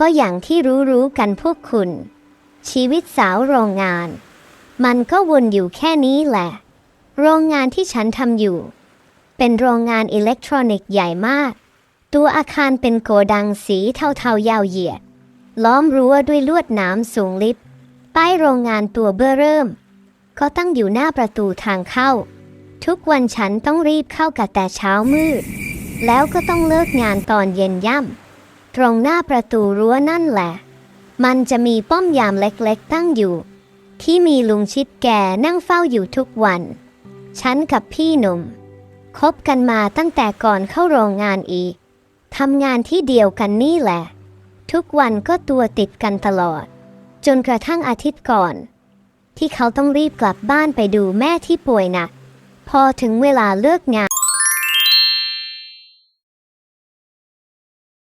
ก็อย่างที่รู้ๆกันพวกคุณ ชีวิตสาวโรงงาน มันก็วนอยู่แค่นี้แหละ โรงงานที่ฉันทำอยู่ เป็นโรงงานอิเล็กทรอนิกส์ใหญ่มาก ตัวอาคารเป็นโกดังสีเทาๆยาวเหยียด ล้อมรั้วด้วยลวดหนามสูงลิบป้ายโรงงานตัวเบ้อเริ่ม ก็ตั้งอยู่หน้าประตูทางเข้า ทุกวันฉันต้องรีบเข้ากับแต่เช้ามืด แล้วก็ต้องเลิกงานตอนเย็นย่ำ ตรงหน้าประตูรั้วนั่นแหละ มันจะมีป้อมยามเล็กๆตั้งอยู่ ที่มีลุงชิดแก่นั่งเฝ้าอยู่ทุกวัน ฉันกับพี่หนุ่มคบกันมาตั้งแต่ก่อนเข้าโรงงานอีกทำงานที่เดียวกันนี่แหละ ทุกวันก็ตัวติดกันตลอด จนกระทั่งอาทิตย์ก่อน ที่เขาต้องรีบกลับบ้านไปดูแม่ที่ป่วยหนักพอถึงเวลาเลิกงาน